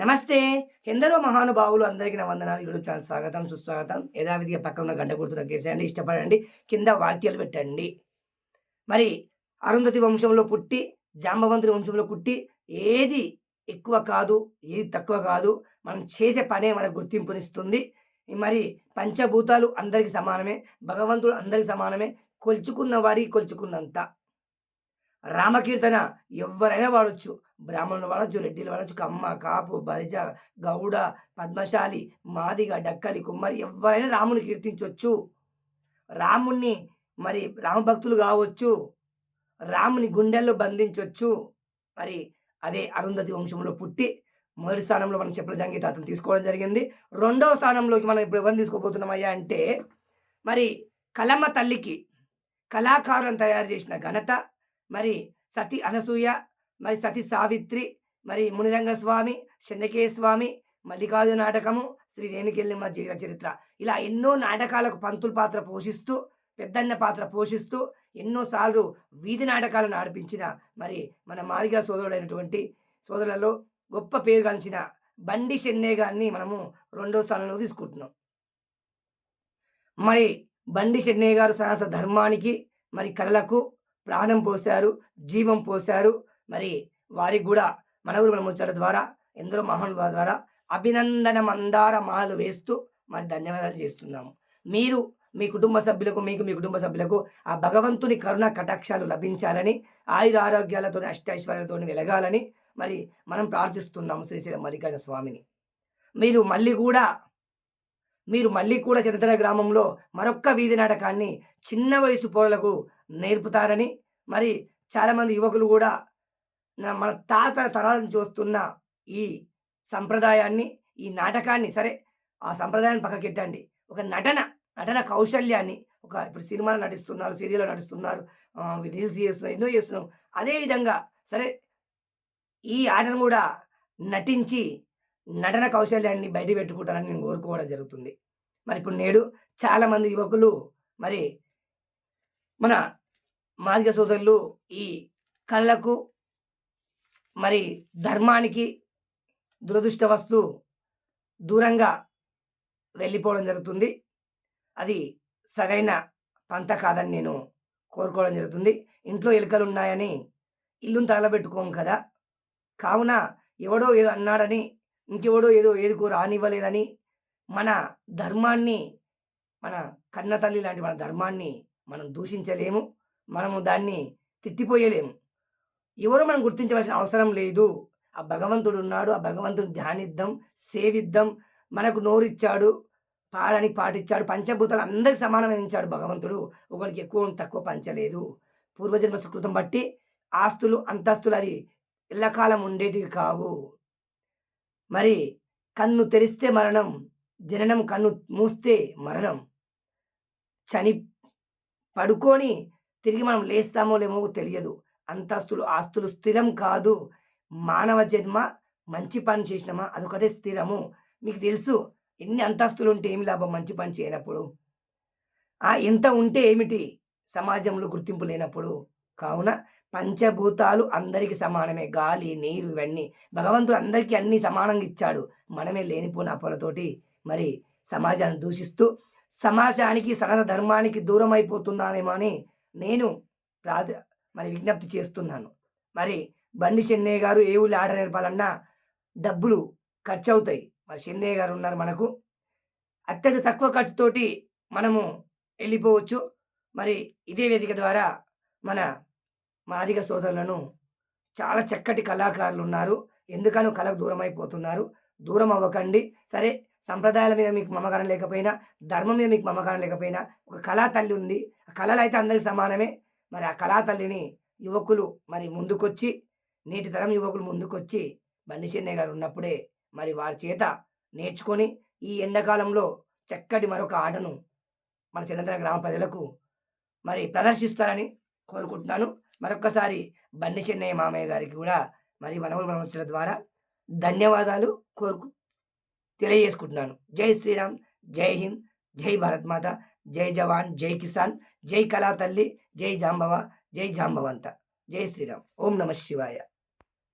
నమస్తే. ఎందరో మహానుభావులు అందరికీ నా వందనాలు. యూట్యూబ్ చాలా స్వాగతం సుస్వాగతం. యథావిధిగా పక్కన ఉన్న గంట గుర్తున్న కేసేయండి ఇష్టపడండి కింద వాక్యాలు పెట్టండి. మరి అరుంధతి వంశంలో పుట్టి జాంబవంతుని వంశంలో పుట్టి ఏది ఎక్కువ కాదు ఏది తక్కువ కాదు మనం చేసే పనే మనకు గుర్తింపునిస్తుంది. మరి పంచభూతాలు అందరికీ సమానమే భగవంతుడు అందరికి సమానమే కొలుచుకున్న వాడికి కొలుచుకున్నంత. రామకీర్తన ఎవరైనా వాడచ్చు. బ్రాహ్మణులు వాడచ్చు రెడ్డిలు వాడచ్చు కమ్మ కాపు బలిజ గౌడ పద్మశాలి మాదిగ డక్కలి కుమ్మరి ఎవరైనా రాముని కీర్తించవచ్చు రాముణ్ణి మరి రామభక్తులు కావచ్చు. రాముని గుండెల్లో బంధించవచ్చు మరి అదే అరుంధతి వంశంలో పుట్టి మొదటి స్థానంలో మనం చెప్పల జంగీత అతను తీసుకోవడం జరిగింది. రెండవ స్థానంలోకి మనం ఇప్పుడు ఎవరిని తీసుకోబోతున్నామయ్యా అంటే మరి కలమ్మ తల్లికి కళాకారులను తయారు చేసిన ఘనత మరి సతి అనసూయ మరి సతి సావిత్రి మరి మునిరంగ స్వామి చెన్నకే స్వామి మల్లికార్జున నాటకము శ్రీ రేణుకెళ్ళిమ్మ జీవిత చరిత్ర. ఇలా ఎన్నో నాటకాలకు పంతుల పాత్ర పోషిస్తూ పెద్దన్న పాత్ర పోషిస్తూ ఎన్నోసార్లు వీధి నాటకాలను ఆడిపించిన మరి మన మాదిగా సోదరుడైనటువంటి సోదరులలో గొప్ప పేరు గాంచిన బండి చెన్నయ్య గారిని మనము రెండో స్థానంలో తీసుకుంటున్నాం. మరి బండి చెన్నై గారు సనాతన ధర్మానికి మరి కళలకు ప్రాణం పోశారు జీవం పోశారు. మరి వారికి కూడా మన ఊరు ముచ్చట ద్వారా ఎందరో మహానుభావ ద్వారా అభినందన మందార మాలు వేస్తూ మరి ధన్యవాదాలు చేస్తున్నాము. మీరు మీ కుటుంబ సభ్యులకు మీకు మీ కుటుంబ సభ్యులకు ఆ భగవంతుని కరుణ కటాక్షాలు లభించాలని ఆయుర ఆరోగ్యాలతో అష్టైశ్వర్యాలతో వెలగాలని మరి మనం ప్రార్థిస్తున్నాము శ్రీశ్రీ మల్లికార్జున స్వామిని. మీరు మళ్ళీ కూడా మీరు మళ్ళీ కూడా చిన్నతన గ్రామంలో మరొక్క వీధి నాటకాన్ని చిన్న వయసు పౌరులకు నేర్పుతారని మరి చాలామంది యువకులు కూడా మన తాతల తరాలను చూస్తున్న ఈ సంప్రదాయాన్ని ఈ నాటకాన్ని సరే ఆ సంప్రదాయాన్ని పక్కకెట్టండి. ఒక నటన నటన కౌశల్యాన్ని ఒక ఇప్పుడు సినిమాలో నటిస్తున్నారు సీరియల్లో నటిస్తున్నారు రీల్స్ చేస్తున్నారు ఎన్నో చేస్తున్నాం అదేవిధంగా సరే ఈ ఆటను కూడా నటించి నటన కౌశల్యాన్ని బయట పెట్టుకుంటారని నేను కోరుకోవడం జరుగుతుంది. మరి ఇప్పుడు నేడు చాలామంది యువకులు మరి మన మాదిక సోదరులు ఈ కళ్ళకు మరి ధర్మానికి దురదృష్టవస్తు దూరంగా వెళ్ళిపోవడం జరుగుతుంది. అది సరైన పంత కాదని నేను కోరుకోవడం జరుగుతుంది. ఇంట్లో ఎలుకలు ఉన్నాయని ఇల్లును తగలబెట్టుకోము కదా. కావున ఎవడో ఏదో అన్నాడని ఇంకెవడో ఏదో ఏదికో రానివ్వలేదని మన ధర్మాన్ని మన కన్న తల్లి లాంటి మన ధర్మాన్ని మనం దూషించలేము. మనము దాన్ని తిట్టిపోయలేము. ఎవరో మనం గుర్తించవలసిన అవసరం లేదు. ఆ భగవంతుడు ఉన్నాడు. ఆ భగవంతుని ధ్యానిద్దాం సేవిద్దాం. మనకు నోరిచ్చాడు పాడని పాటిచ్చాడు పంచభూతాలు అందరికి ఇచ్చాడు భగవంతుడు. ఒకరికి ఎక్కువ తక్కువ పంచలేదు. పూర్వజన్మ సుకృతం బట్టి ఆస్తులు అంతస్తులు అవి ఎల్లకాలం ఉండేటివి కావు. మరి కన్ను తెరిస్తే మరణం జననం కన్ను మూస్తే మరణం. చని పడుకొని తిరిగి మనం లేస్తామో లేమో తెలియదు. అంతస్తులు ఆస్తులు స్థిరం కాదు. మానవ జన్మ మంచి పని చేసినామా? అదొకటే స్థిరము. మీకు తెలుసు ఎన్ని అంతస్తులు ఉంటే ఏమి లాభం మంచి పని చేయనప్పుడు? ఆ ఎంత ఉంటే ఏమిటి? సమాజంలో గుర్తింపు లేనప్పుడు. కావున పంచభూతాలు అందరికీ సమానమే. గాలి నీరు ఇవన్నీ. భగవంతుడు అందరికీ అన్ని సమానంగా ఇచ్చాడు. మనమే లేనిపోయిన అప్పులతోటి మరి సమాజాన్ని దూషిస్తూ సమాజానికి సనత ధర్మానికి దూరం అయిపోతున్నామేమో అని నేను ప్రాధ మరి విజ్ఞప్తి చేస్తున్నాను. మరి బండి చెన్నయ్య గారు ఏ ఊళ్ళో ఆట నేర్పాలన్నా డబ్బులు ఖర్చు అవుతాయి మరి చెన్నయ్య గారు ఉన్నారు మనకు. అత్యంత తక్కువ ఖర్చుతోటి మనము వెళ్ళిపోవచ్చు. మరి ఇదే వేదిక ద్వారా మన మాదిగ సోదరులను చాలా చక్కటి కళాకారులు ఉన్నారు ఎందుకనో కళకు దూరం అయిపోతున్నారు దూరం అవ్వకండి. సరే సంప్రదాయాల మీద మీకు మమకారం లేకపోయినా ధర్మం మీద మీకు మమకారం లేకపోయినా ఒక కళా తల్లి ఉంది. ఆ కళలు అయితే అందరికి సమానమే. మరి ఆ కళా తల్లిని యువకులు మరి ముందుకొచ్చి నేటి తరం యువకులు ముందుకొచ్చి బండి చెన్నయ్య గారు ఉన్నప్పుడే మరి వారి చేత నేర్చుకొని ఈ ఎండాకాలంలో చక్కటి మరొక ఆటను మన చిన్నతన గ్రామ ప్రజలకు మరి ప్రదర్శిస్తారని కోరుకుంటున్నాను. మరొక్కసారి బండి చెన్నయ్య మామయ్య గారికి కూడా మరి మనవరు మనవచ్చుల ద్వారా ధన్యవాదాలు కోరుకు తెలియజేసుకుంటున్నాను. జై శ్రీరామ్ జై హింద్ జై భారత్ మాత జై జవాన్ జై కిసాన్ జై కళా తల్లి జై జాంబవ జై జాంబవంత. జై శ్రీరామ్. ఓం నమ శివాయ.